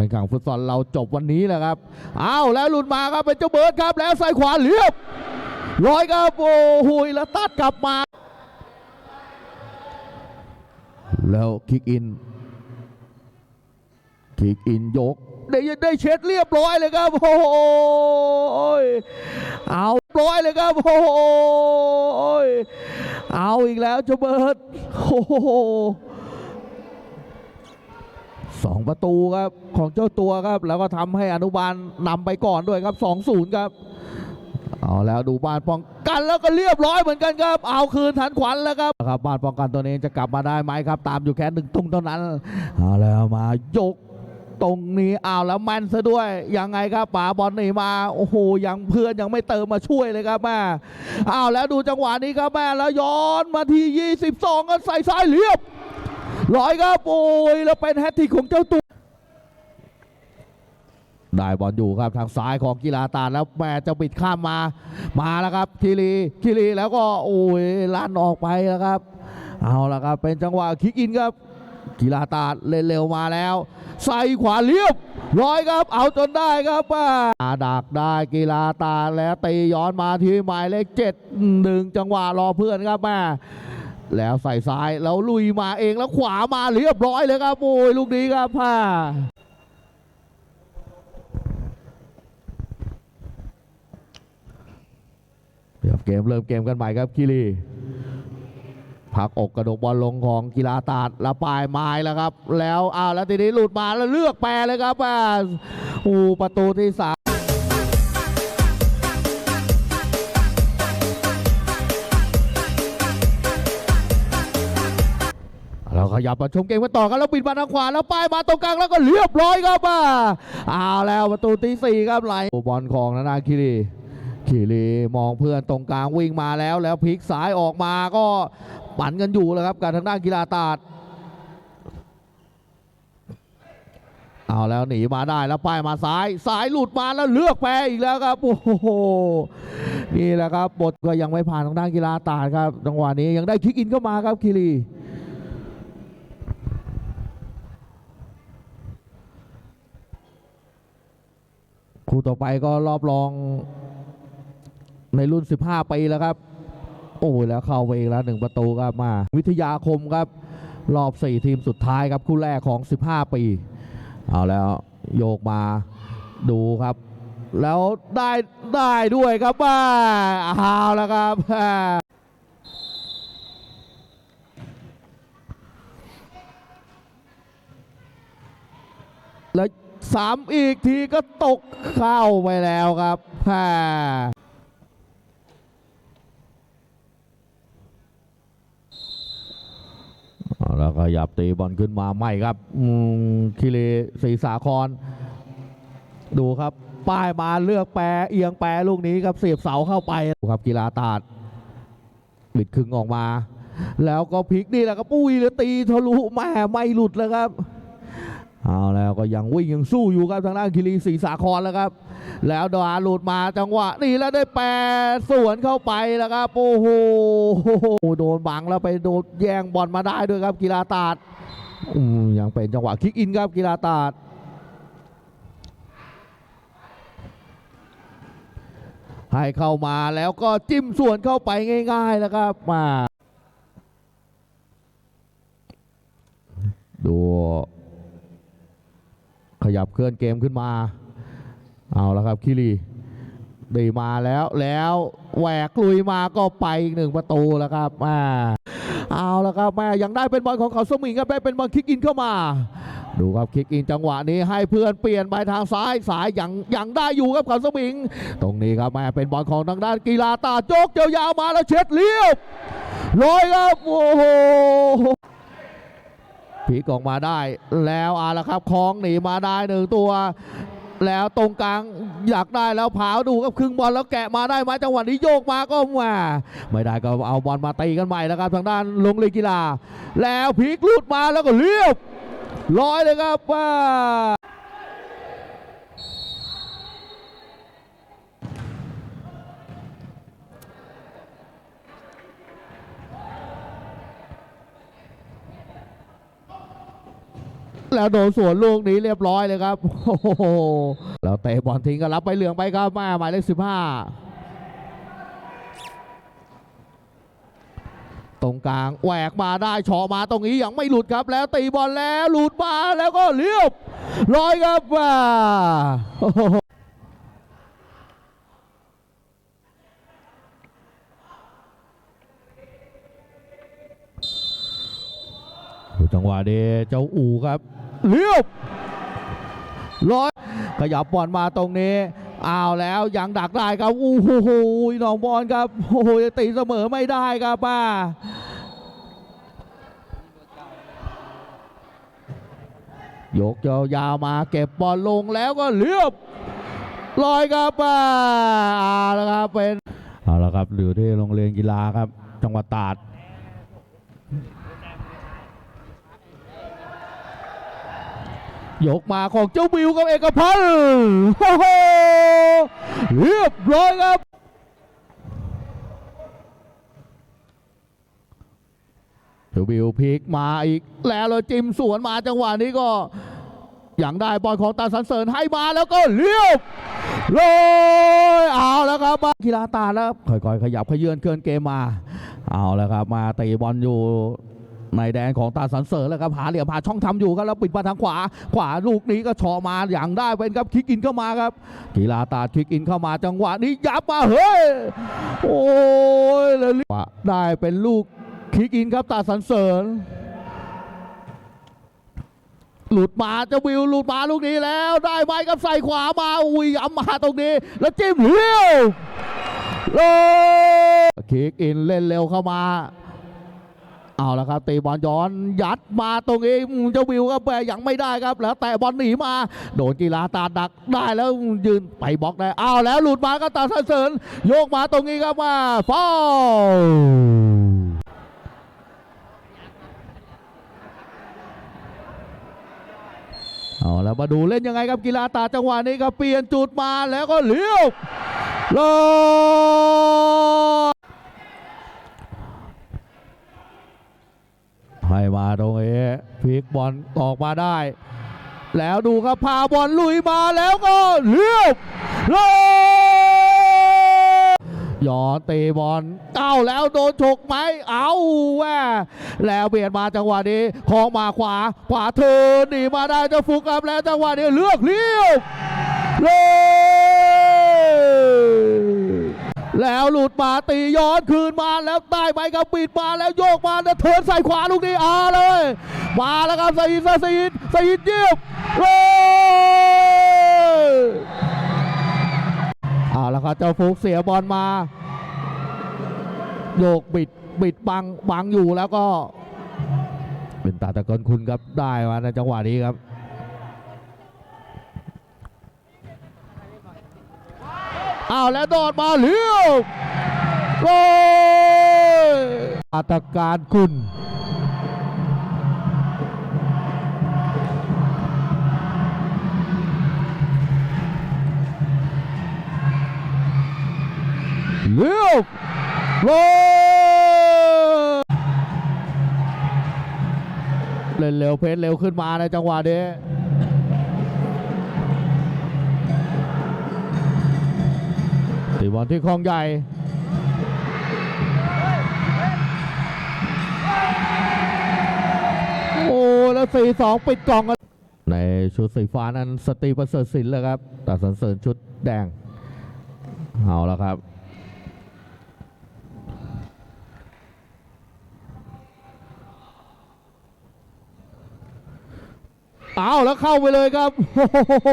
การแข่งฟุตซอลเราจบวันนี้แหละครับอ้าวแล้วหลุดมาครับเป็นเจ้าเบิร์ดครับ แล้วใส่ขวาเรียบร้อยครับโอ้โหแล้วตัดกลับมา แล้วคิกอินคิกอินยกได้ได้เช็ดเรียบร้อยเลยครับโอ้โหเอาร้อยเลยครับโอ้โหเอาอีกแล้วเจ้าเบิร์ดโอ้ สองประตูครับของเจ้าตัวครับ แล้วก็ทำให้อนุบาลนำไปก่อนด้วยครับ2-0ครับ เอาแล้วดูบ้านป้องกันแล้วก็เรียบร้อยเหมือนกันครับ เอาคืนทันขวัญแล้วครับครับบ้านป้องกันตัวนี้จะกลับมาได้ไหมครับ ตามอยู่แค่หนึ่งตุ้งเท่านั้นเอาแล้วมายกตรงนี้เอาแล้วม่นซะด้วยยังไงครับป๋าบอลหนีมาโอ้โหยังเพื่อนยังไม่เติมมาช่วยเลยครับแม่เอาแล้วดูจังหวะนี้ครับแม่แล้วย้อนมาที่ 22ก็ใส่ซ้ายเรียบ ร้อยครับโอ้ยแล้วเป็นแฮตทริกของเจ้าตัวได้บอลอยู่ครับทางซ้ายของกีฬาตาแล้วแม่จะปิดข้ามมา มาแล้วครับคิรีคิรีแล้วก็โอ้ยลั่นออกไปแล้วครับ เอาละครับเป็นจังหวะคิกอินครับกีฬาตาเล่นเร็วมาแล้ว ใส่ขวาเรียบร้อยครับ เอาจนได้ครับป้าดักได้กีฬาตาแล้วตีย้อนมาที่หมายเลขเจ็ดหนึ่งจังหวะรอเพื่อนครับแม่ แล้วใส่ซ้ายแล้วลุยมาเองแล้วขวามาเรียบร้อยเลยครับโอ้ยลูกนี้ครับป้าเดี๋ยวเกมเริ่มเกมกันใหม่ครับคิรีพักอกกระดกบอลลงของกีฬาตาดล้วปลายไม้แล้วครับ แล้วอ้าวแล้วทีนี้หลุดมาแล้วเลือกแปรเลยครับอ่าอูประตูที่สาม ยับมาชมเกมกันต่อครับแล้วปิดมาทางขวาแล้วป้ายมาตรงกลางแล้วก็เรียบร้อยครับอ่าเอาแล้วประตูที่สี่ครับไหลบอลของนานาคิรีขีรีมองเพื่อนตรงกลางวิ่งมาแล้วแล้วพลิกสายออกมาก็ปั่นกันอยู่แล้วครับกับทางด้านกีฬาตาดเอาแล้วหนีมาได้แล้วป้ายมาซ้ายสายหลุดมาแล้วเลือกแพ้อีกแล้วครับโอ้โหนี่แหละครับบทก็ยังไม่ผ่านทางด้านกีฬาตาดครับจังหวะนี้ยังได้คิกอินเข้ามาครับคิรี คู่ต่อไปก็รอบรองในรุ่น 15 ปีแล้วครับ โอ้ยแล้วเข้าไปอีกแล้วหนึ่งประตูครับมา วิทยาคมครับ รอบ 4 ทีมสุดท้ายครับ คู่แรกของ 15 ปี เอาแล้วโยกมาดูครับ แล้วได้ได้ด้วยครับว่าเอาแล้วครับ อ่าแล้วสามอีกทีก็ตกเข้าไปแล้วครับฮ่าแล้วก็หยับตีบอลขึ้นมาใหม่ครับคิเลศรีสาคร ดูครับป้ายมาเลือกแปรเอียงแปรลูกนี้ครับเสียบเสาเข้าไปครับกีฬาตาดบิดครึ่งออกมา แล้วก็พลิกนี่แหละครับปุ้ยแล้วตีทะลุแม่ไม่หลุดเลยครับ เอาแล้วก็ยังวิ่งยังสู้อยู่ครับทางด้านคิรีศรีสาครแล้วครับ แล้วดาหลุดมาจังหวะนี่แล้วได้แปรสวนเข้าไปแล้วครับโอ้โหโดนบังแล้วไปโดนแย่งบอลมาได้ด้วยครับกีฬาตาดยังเป็นจังหวะคิกอินครับกีฬาตาดให้เข้ามาแล้วก็จิ้มส่วนเข้าไปง่ายๆแล้วครับมา ดู ข ยับเคลื่อนเกมขึ้นมา เอาแล้วครับคิรีได้มาแล้วแล้วแหวกลุยมาก็ไปอีกหนึ่งประตูแล้วครับแม่เอาแล้วครับแม่ยังได้เป็นบอลของเขาสมิงครับได้เป็นบอลคิกอินเข้ามา ดูครับคิกอินจังหวะนี้ให้เพื่อนเปลี่ยนไปทางซ้ายสายยังยังได้อยู่ครับเขาสมิง ตรงนี้ครับแม่เป็นบอลของทางด้านกีฬาตาโจกยาวมาแล้วเช็ดเรียบร้อยครับโอ้โห ผีกออกมาได้ แล้วอาละครับคล้องหนีมาได้หนึ่งตัว แล้วตรงกลางอยากได้แล้วผาวดูครับครึ่งบอลแล้วแกะมาได้ไหมจังหวะนี้โยกมาก็มาไม่ได้ก็เอาบอลมาตีกันใหม่แล้วครับทางด้านลงเลยกีฬา แล้วพีกลุดมาแล้วก็เรียบร้อยเลยครับว่า แล้วโดนสวนลูกนี้เรียบร้อยเลยครับ โอ้โหแล้วเตะบอลทิ้งก็รับไปเหลืองไปครับมาหมายเลขสิบห้าตรงกลางแหวกมาได้ชอมาตรงนี้ยังไม่หลุดครับ แล้วตีบอลแล้วหลุดมาแล้วก็เรียบร้อยครับว่าโอ้โห จังหวะนี้เจ้าอูครับเรียบร้อยขยับบอลมาตรงนี้อ้าวแล้วยังดักได้ครับอู้หูหูน้องบอลครับโอ้โหตีเสมอไม่ได้ครับป้าโยกยาวๆมาเก็บบอลลงแล้วก็เรียบร้อยครับป้าเอาละครับเป็นเอาละครับอยู่ที่โรงเรียนกีฬาครับ จังหวัดตราด ยกมาของเจ้าบิวกับเอกพันธ์โอ้โหเรียบร้อยครับเจ้าบิวพลิกมาอีกแล้วเลยจิ้มสวนมาจังหวะนี้ก็อย่างได้บอลของตาสันเสริญให้มาแล้วก็เรียบเลยเอาแล้วครับมากีฬาตาแล้วค่อยๆขยับขยื่นเคลื่อนเกมมา เอาแล้วครับมาตีบอลอยู่ ในแดนของตาสันเสริญแล้วครับหาเหลี่ยมหาช่องทำอยู่ครับแล้วปิดมาทางขวา ขวาลูกนี้ก็เฉาะมาอย่างได้เป็นครับคิกอินเข้ามาครับ กีฬาตาคิกอินเข้ามาจังหวะนี้ยับมาเฮ้ยโอ้ยแล้วได้เป็นลูกคิกอินครับตาสันเสริญหลุดมาจะวิวหลุดมาลูกนี้แล้วได้ไหมครับใส่ขวามาอุ้ยย้ำมาตรงนี้ แล้วจิ้มเลี้ยวเลคิกอินเล่นเร็วเข้ามา เอาละครับตีบอลย้อนยัดมาตรงนี้เจ้าวิวก็แปรยังไม่ได้ครับ แล้วแต่บอลหนีมา โดนกีฬาตาดักได้แล้วยืนไปบล็อกได้เอาแล้วหลุดมาก็ตาสันเสริญโยกมาตรงนี้ครับมาฟาวเอาแล้วมาดูเล่นยังไงครับกีฬาตาจังหวะนี้ครับเปลี่ยนจุดมาแล้วก็เลี้ยวลย ให้ มาตรงนี้พลิกบอลออกมาได้ แล้วดูครับพาบอลลุยมาแล้วก็เรียบเลยย้อนตีบอลเอาแล้วโดนฉกไหมเอาแว่แล้วเบียดมาจังหวะนี้ของมาขวาขวาเธอหนีมาได้จะฟุกครับแล้วจังหวะนี้เลือกเรียบเลย แล้วหลุดมาตีย้อนคืนมาแล้วได้ไหมครับปิดมาแล้วโยกมาแล้วเทินใส่ขวาลูกนี้อาเลย มาแล้วครับสยิดสยิดสยิดเยียบเลยเอาล้วครับเจ้าฟุกเสียบอลมา โยกบิดบิดบังบังอยู่แล้วก็ เป็นตาตะกอนคุณครับได้มาในจังหวะนี้ครับ อาวแล้วโดดมาเลี้ยวโอ้ยอาตการคุณเลี้ยวโอ้ยเล่นเร็วเพชรเร็วขึ้นมาในจังหวะนี้ ตีบอลที่คลองใหญ่โอ้แล้วสี่สองปิดกล่องกันในชุดสีฟ้านั้นสตีประเสริฐศิลป์เลยครับแต่สันเสริญชุดแดงเอาแล้วครับ เอาแล้วเข้าไปเลยครับโอ้โห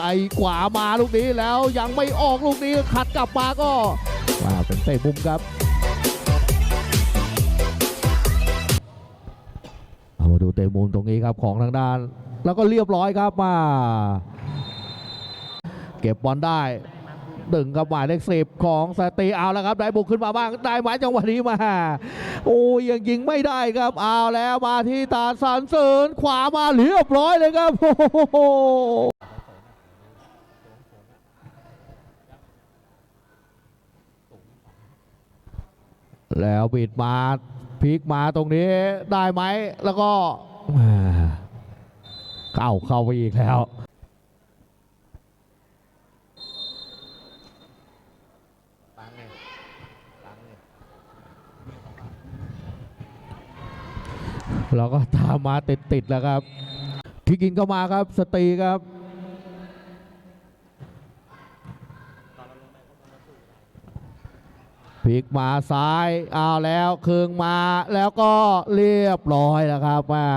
ใส่ขวามาลูกนี้แล้วยังไม่ออกลูกนี้ขัดกลับมาก็มาเป็นเตะมุมครับเอามาดูเตะมุมตรงนี้ครับของทางด้าน แล้วก็เรียบร้อยครับมา เก็บบอลได้ดึงกับหมายเลขสิบของสตีเอาแล้วครับ ได้บุกขึ้นมาบ้าง ได้หมายจังหวะนี้มา โอ้ยังยิงไม่ได้ครับ เอาแล้วมาที่ตาสันเสริญขวามาเรียบร้อยเลยครับ แล้วบิดมาพลิกมาตรงนี้ได้ไหมแล้วก็เข้าเข้าไปอีกแล้วแล้วก็ตามมาติดๆแล้วครับคิกอินก็มาครับ สตีครับ พลิกมาซ้ายเอาแล้วคืงมาแล้วก็เรียบร้อยแล้วครับว่า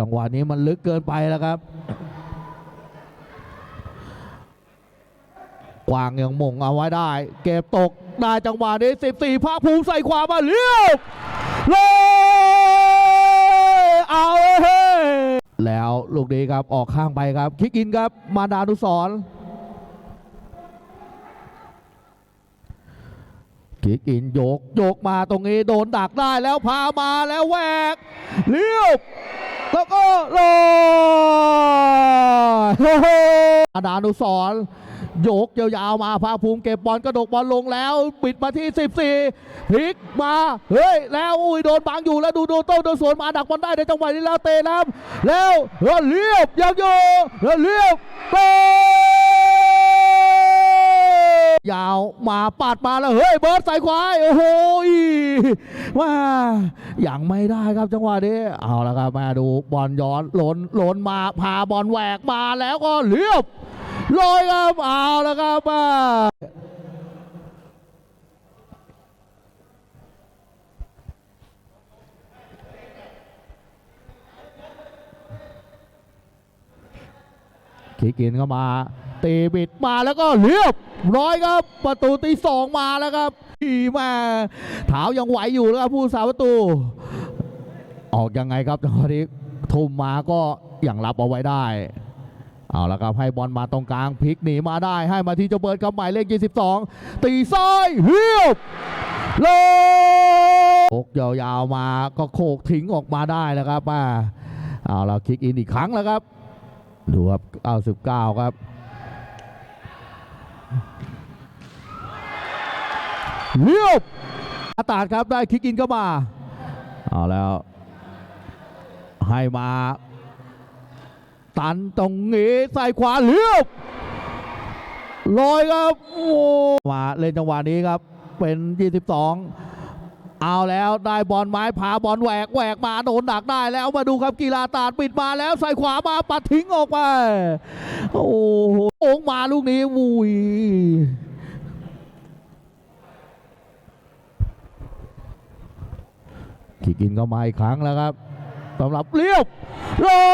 จังหวะนี้มันลึกเกินไปแล้วครับ กวางยังมงเอาไว้ได้ เก็บตกได้จังหวะนี้ 14ภาคภูมิใส่ขวามาเรียบเลยเอาเฮ้แล้วลูกนี้ครับออกข้างไปครับ คิกอินครับ มาดานุสรณ์คิกอินโยกโยกมาตรงนี้โดนดักได้แล้วพามาแล้วแหวกเรียบ แล้วก็ลอยอดานุสรณ์โยกยาวๆมาภาภูมิเก็บบอลกระดกบอลลงแล้ว ปิดมาที่ 14พลิกมา เฮ้ย แล้วอุ้ยโดนบังอยู่แล้วดูดูโต้โดนสวนมาดักบอลได้ในจังหวะนี้แล้วเตะแล้วแล้วเรียบยังอยู่แล้วเรียบเตะ ยาวมาปาดมาแล้วเฮ้ยเบิร์ดใส่ควายโอ้โหว่าอยังไม่ได้ครับจังหวะนี้เอาละครับมาดูบอลย้อนหล่นหล่นมาพาบอลแหวกมาแล้วก็เรียบลอยครับเอาละครับมาคิกินเข้ามา ตีบิดมาแล้วก็เรียบร้อยครับ ประตูตีสองมาแล้วครับดีมาเท้ายังไหวอยู่แล้วครับผู้สาประตู ออกยังไงครับจังหวะนี้ทุ่มมาก็ยังรับเอาไว้ได้เอาละครับให้บอลมาตรงกลางพลิกหนีมาได้ให้มาที่เจ้าเบิร์ดครับหมายเลข 22 ตีซ้ายเรียบเลโกยาวๆมาก็โขกทิ้งออกมาได้แล้วครับมาเอาละคิกอินอีกครั้งแล้วครับดูครับ 99 ครับ เลี้ยบอาตาดครับได้คิกอินเข้ามา เอาแล้ว ให้มา ตันตรงนี้ใส่ขวาเลี้ยบลอยครับมาเล่นจังหวะนี้ครับ เป็น 22 เอาแล้วได้บอลไม้พาบอลแหวกแหวกมาโดนดักได้แล้วมาดูครับกีฬาตาดปิดมาแล้วใส่ขวามาปัดทิ้งออกไป โอ้โหองมาลูกนี้วุยขีกินก็มาอีกครั้งแล้วครับสำหรับเรียบร้อ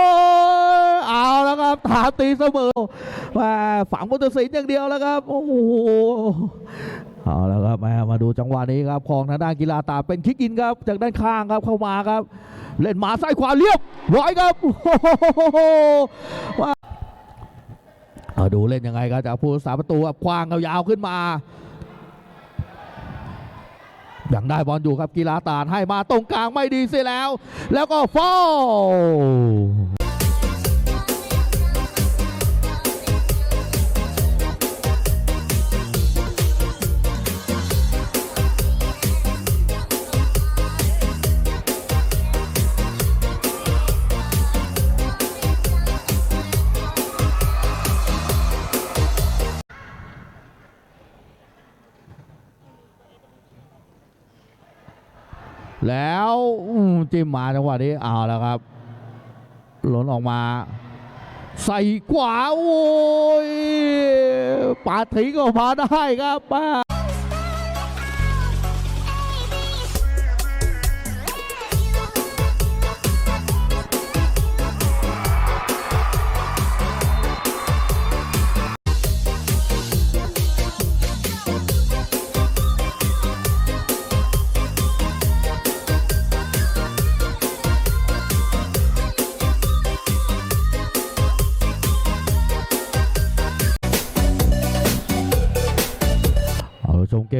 ยเอาแล้วครับถามตีเสมอมาฝังพุทธศิลป์อย่างเดียวแล้วครับ โอ้โห เอาแล้วครับมามาดูจังหวะนี้ครับของทางด้านกีฬาตาเป็นคิกอินครับจากด้านข้างครับเข้ามาครับ เล่นหมาซ้ายขวาเรียบร้อยครับโอ้โหว่าเอาดูเล่นยังไงครับจากผู้รักษาประตูครับคว้างยาวๆขึ้นมายังได้บอลอยู่ครับกีฬาตาให้มาตรงกลางไม่ดีเสียแล้ว แล้วก็ฟอล แล้วจิ้มมาจังหวะนี้เอาแล้วครับ หล่นออกมา ใส่ขวาโอ้ยปาถิงออกมาได้ครับป้า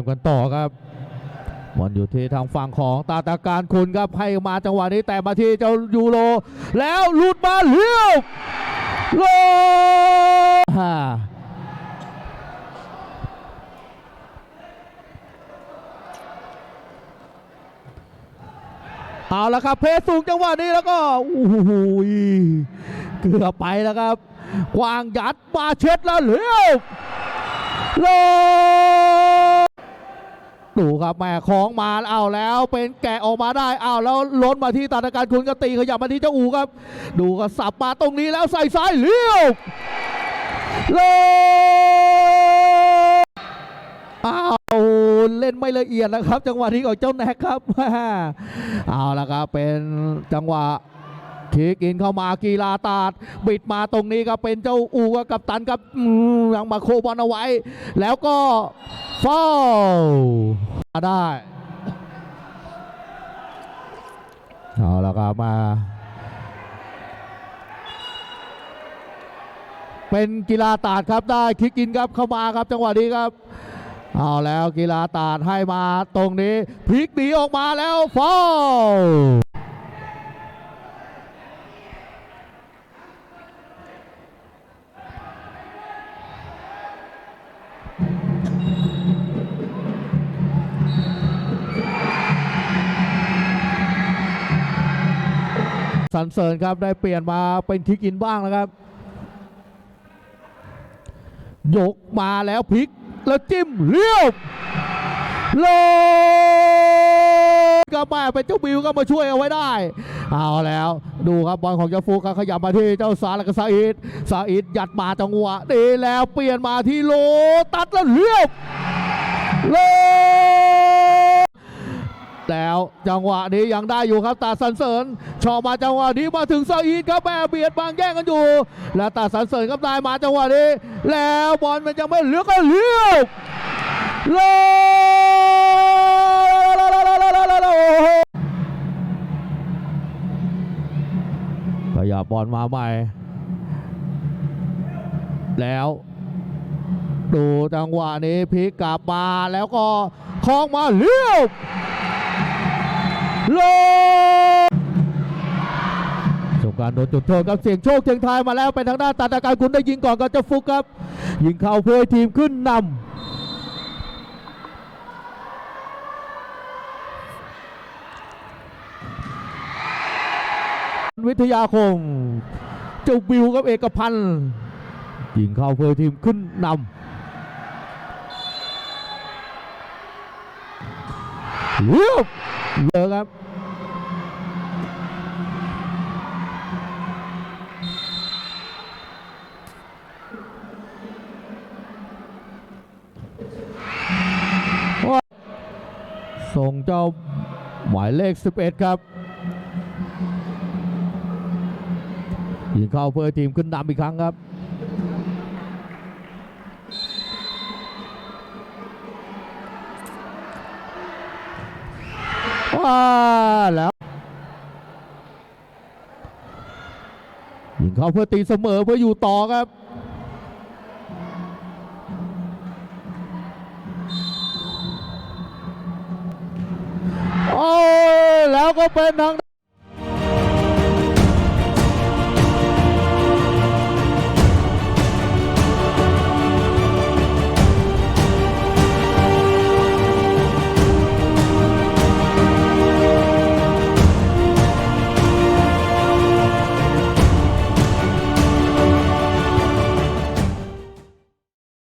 มกมกันต่อครับบอลอยู่ที่ทางฝั่งของตาตาการคุณครับให้มาจังหวะนี้แต่มาที่เจ้ายูโร แล้วหลุดมาเลี้ยวโลฮ่าเอาละครับเพชรสูงจังหวะนี้แล้วก็โอ้โหเกือบไปแล้วครับกวางยัดมาเช็ดแล้วเลี้ยวโล ดูครับแม่ของมาเอาแล้ว เป็นแกะออกมาได้เอาแล้วล้นมาที่ตาตการคุณก็ตีขยับมาที่เจ้าอูครับ ดูก็สับมาตรงนี้แล้วใส่ซ้ายเลี้ยวโลอ้าเล่นไม่ละเอียดนะครับ จังหวะนี้ของเจ้าแนกครับเอาละครับเป็นจังหวะ คิกอินเข้ามากีฬาตาด บิดมาตรงนี้ครับเป็นเจ้าอูกับกัปตันครับยังมาโคบอลเอาไว้ แล้วก็ฟาวล์ได้เอาละครับมา เป็นกีฬาตาดครับได้คิกอินครับเข้ามาครับจังหวะนี้ครับเอาแล้วกีฬาตาดให้มาตรงนี้พลิกหนีออกมาแล้วฟาว สันเสริญครับได้เปลี่ยนมาเป็นคิกอินบ้างนะครับยกมาแล้วพลิกแล้วจิ้มเรียบโลก็มาเป็นเจ้าบิวก็มาช่วยเอาไว้ได้ เอาแล้วดูครับบอลของเจ้าฟูครับขยับมาที่เจ้าสาละก็ซาอิดซาอิดยัดมาจังหวะดีแล้วเปลี่ยนมาที่โลตัดแล้วเรียบโล แล้วจังหวะนี้ยังได้อยู่ครับตาสันเสริญชอมาจังหวะนี้มาถึงซอีดครับแม่เบียดบางแย่งกันอยู่ แล้วตาสันเสริญครับได้มาจังหวะนี้ แล้วบอลมันยังไม่เหลือก็เลี้ยวเลยขยับบอลมาใหม่ แล้ว ดูจังหวะนี้พลิกกลับมาแล้วก็คล้องมาเลี้ยว ลงจบการโดนจุดโทษครับเสียงโชคเชียงทายมาแล้วเป็นทางด้านตาตาการคุณได้ยิงก่อนก็จะฟุกครับ ยิงเข้าเพื่อทีมขึ้นนำวิทยาคมเจ้าบิวกับเอกพันธ์ยิงเข้าเพื่อทีมขึ้นนำ เยบเลยครับส่งเจ้าหมายเลข 11 ครับยิงเข้าเพื่อทีมขึ้นนำอีกครั้งครับ ว้าแล้วยิงเข้าเพื่อตีเสมอเพื่ออยู่ต่อครับโอ้แล้วก็เป็นทาง